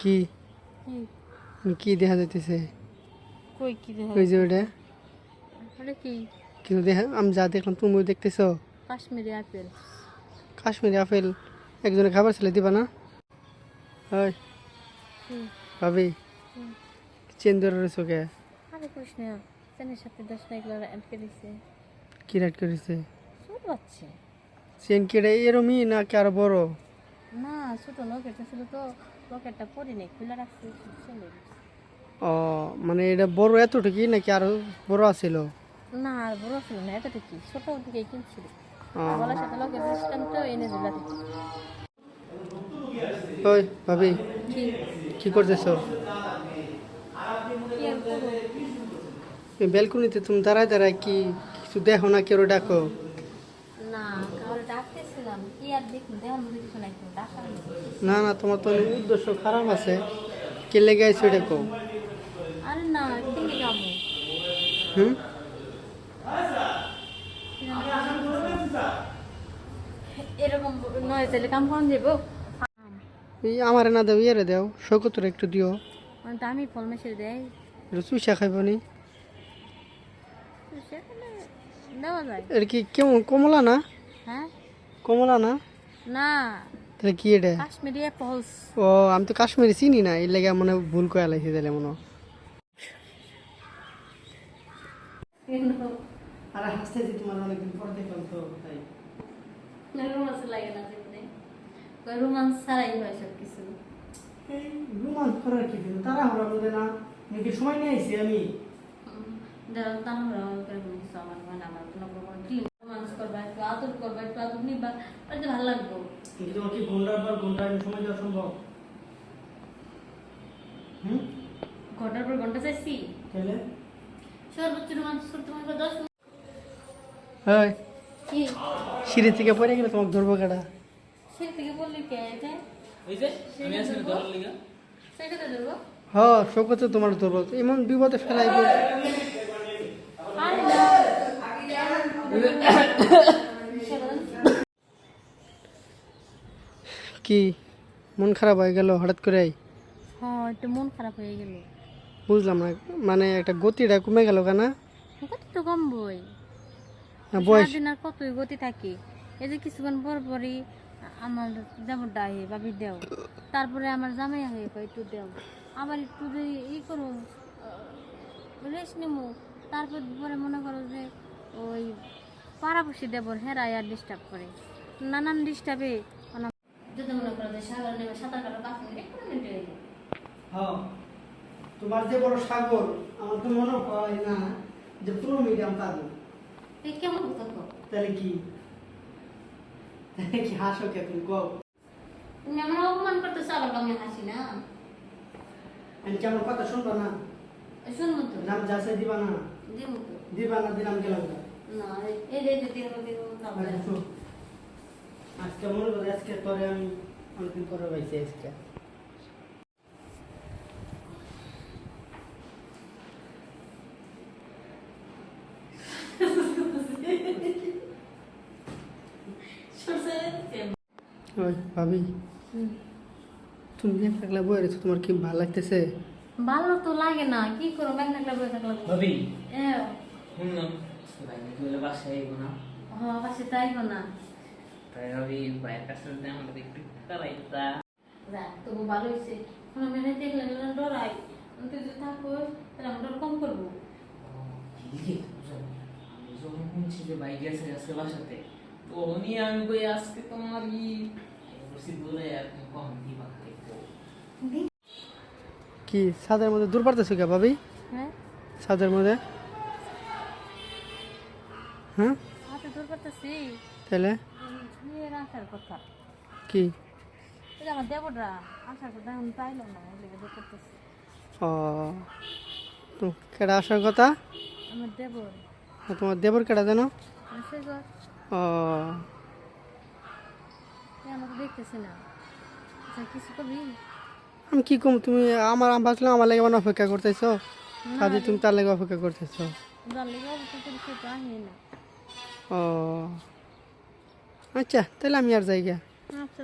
কি? কি? দেখা যাইতেছে? কই কি দেখা ওই যে ওটা? ওটা কি? কিন্তু দেখা আমি যা দেখলাম তুমিও দেখতেছ? কাশ্মীরি আপেল। কাশ্মীরি আপেল। একজনে খাবার ছেলে দিবা না? হুম। ভাবি। চেন ধরে রয়েছো কে আরে কৃষ্ণ চেনের সাথে দশ না আটকে দিছে। কি রাইট করেছে ছোট বাচ্চা চেন কেটে এরমই না কি আরও বড়? না ছোট লকেটটা ছিল তো লকেটটা পরি নেই খুলে রাখছি ও মানে এটা বড় এতটুকুই নাকি আরও বড় আছিল? না আর বড় ছিল না এটা কি ছোট দিকে কিনছিল। ও। গলার সাথে লকেট সিস্টেম তো এনে দিলা ওই ভাবি কি? করতেছো? বেলকুনিতে তুমি দাঁড়ায় দাঁড়ায় কি কিছু দেখো না কেউ ডাকো না কাউরে ডাকতেছিলাম কি আর দেখুন দেওয়ার মধ্যে কিছু নাই তো ডাকার মতো। না না তোমার তো উদ্দেশ্য খারাপ আছে। কে লেগে আইছো এটা কো আরে না কিনে যাব। হুম? এরকম নয় তাহলে কাম কম যাব আমারে না দেও দেও শৌকতর একটু দিও। মানে দামি ফল মেশে দেয় চুষা খাইব নি। কি কেমন কমলা না? হ্যাঁ? কমলা না? না। তাহলে কি এটা? কাশ্মীরি অ্যাপলস ও আমি তো কাশ্মীরি চিনি না এই লেগে মনে ভুল করে লাইছি তাহলে মনে। আরে হাসতেছি তোমার অনেকদিন পর দেখলাম তো তাই। রোমান্স লাগে না জীবনে রোমান্স ছাড়াই হয় সব কিছু রোমান্স করার কি দিন তারা হলো আমাদের না নাকি সময় নিয়ে আইছি আমি? আমার মানে আমার কোনো কোনো কি রোমান্স করবা একটু আদর করবা একটু আদর নিবা তাহলে ভালো লাগবো? কিন্তু তোমার কি ঘণ্টার পর ঘণ্টা আমি সময় দেওয়া সম্ভব? হুম? ঘণ্টার পর ঘণ্টা চাইছি। তাহলে? সর্বোচ্চ রোমান্স করতে মনে করো দশ মিনিট। হ্যাঁ কি? সিঁড়ি থেকে পড়ে গেলে তোমাকে ধরবো কেটা সে থেকে বললি কে এটা? ওই যে আমি আসলে ধরার লিগা। সেটা ধরবো? হ শোকতে তোমার ধরবো। এমন বিপদে ফেলাই দিও। আরে না। কি মন খারাপ হয়ে গেল হঠাৎ করে? হ্যাঁ একটু মন খারাপ হয়ে গেল। বুঝলাম না মানে একটা গতিটা কমে গেল কেনা? কত তো কম বই বয়স? সারাদিন আর কতই গতি থাকে? এই যে কিছুক্ষণ পর পরই আমার যেমন ডাহে ভাবি দেও। তারপরে আমার জামাই হয়ে কয় একটু দেও। আবার একটু যদি ই করো রেস্ট নেব তারপর পরে মনে করো যে ওই পাড়াপড়শি দেবর হেরাই আর ডিস্টার্ব করে। নানান ডিস্টার্বে সাগর সাঁতার কাটা পাঁচ মিনিট মিনিট হয়ে হ্যাঁ তোমার যে বড় সাগর আমার তো মনে হয় না যে পুরো মিডিয়াম পাগল এই কেমন তাহলে কি? তাহলে কি হাসো কে তুমি কও। তুমি আমার অপমান করতেছো আবার আমি হাসি না। আমি কেমন কথা শুনবা না? শুনব তো। নাম যাচাই দিবা না? দেবো তো। দিবা না দিলাম গেলাম না। এই যে তারপরে আচ্ছা, আজকে মনে করে আজকে তোরে আমি অনেকদিন পরে পাইছি আজকে ওই ভাবি তুমি যে থাকলে বই রেছো তোমার কি ভালো লাগতেছে? ভালো তো লাগে না কি করো ব্যাগ থাকলে বই থাকলে ভাবি? এ শুনলাম। ভাই বাসায় আইবো না? হ্যাঁ পাশে তাই না। তাই ভাইয়ের কাছে যদি আমাদের একটু করাইতা যা তবু ভালো হয়েছে কোনো মেনে দেখলে না ডরাই তুই যদি থাকো তাহলে আমরা কম করব। কি আমি যখন শুনছি যে ভাই গেছে আজকে বাসাতে তো উনি আমি কই আজকে তোমার ই বসি বলে আর কম দিবা দেখব। কি ছাদের মধ্যে দূর পারতেছো কে ভাবি? হ্যাঁ। ছাদের মধ্যে? হ্যাঁ? হাতে দূর করতেছি তাহলে কি? আমার দেবররা আসার কথা এখন পাইলো না এই লেগে দূর করতেছি ও কেডা আসার কথা? আমার দেবর। তোমার দেবর কেডা জানো? ও। তুই আমাকে দেখতেছি না। আচ্ছা কিছু করবি আমি কি কম তুমি আমার আমি ভাবছিলাম আমার লাগে মানে অপেক্ষা করতেছো? কাজে তুমি তার লাগে অপেক্ষা করতেছো? ও। আচ্ছা তাহলে আমি আর যাই গা আচ্ছা